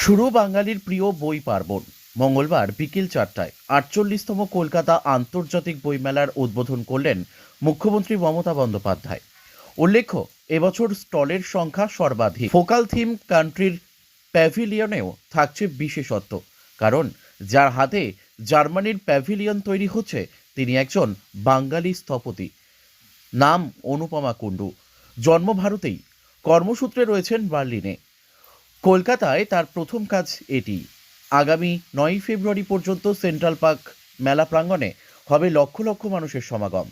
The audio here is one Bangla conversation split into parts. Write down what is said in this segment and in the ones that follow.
শুরু বাঙালির প্রিয় বই পার্বণ। মঙ্গলবার বিকেল চারটায় আটচল্লিশতম কলকাতা আন্তর্জাতিক বইমেলার উদ্বোধন করলেন মুখ্যমন্ত্রী মমতা বন্দ্যোপাধ্যায়। উল্লেখ্য, এবছর স্টলের সংখ্যা সর্বাধিক। ফোকাল থিম কান্ট্রির প্যাভিলিয়নেও থাকছে বিশেষত্ব, কারণ যার হাতে জার্মানির প্যাভিলিয়ন তৈরি হচ্ছে, তিনি একজন বাঙালি স্থপতি। নাম অনুপমা কুণ্ডু। জন্ম ভারতেই। কর্মসূত্রে রয়েছেন বার্লিনে। কলকাতায় তার প্রথম কাজ এটি। আগামী নয় ফেব্রুয়ারি পর্যন্ত সেন্ট্রাল পার্ক মেলা প্রাঙ্গণে হবে লক্ষ লক্ষ মানুষের সমাগম।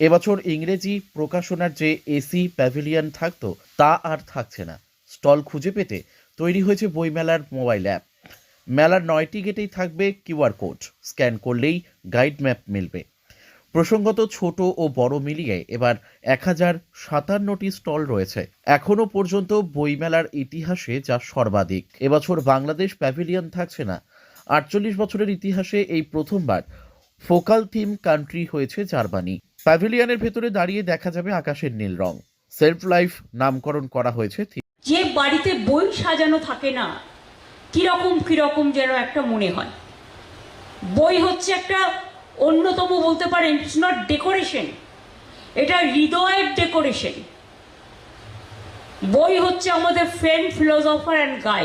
এবছর ইংরেজি প্রকাশনার যে এসি প্যাভিলিয়ন থাকতো, তা আর থাকছে না। স্টল খুঁজে পেতে তৈরি হয়েছে বইমেলার মোবাইল অ্যাপ। মেলার নয়টি গেটেই থাকবে কিউআর কোড। স্ক্যান করলেই গাইড ম্যাপ মিলবে। প্রসঙ্গত ছোট ও বড় মিলিয়ে এবার এক হাজার সাতান্নটি স্টল রয়েছে। এখনও পর্যন্ত বইমেলার ইতিহাসে যা সর্বাধিক। এবছর বাংলাদেশ প্যাভিলিয়ন থাকছে না। আটচল্লিশ বছরের ইতিহাসে এই প্রথমবার ফোকাল থিম কান্ট্রি হয়েছে জার্মানি। প্যাভিলিয়নের ভেতরে দাঁড়িয়ে দেখা যাবে আকাশের নীল রং। সেলফ লাইফ নামকরণ করা হয়েছে যে বাড়িতে বই সাজানো থাকে না, কীরকম কীরকম যেন একটা মনে হয়। বই হচ্ছে একটা অন্যতম বলতে পারেন ইটস নট ডেকোরেশন এটা হৃদয়ের ডেকোরেশন বই হচ্ছে আমাদের ফ্রেন্ড ফিলোসফার অ্যান্ড গাইড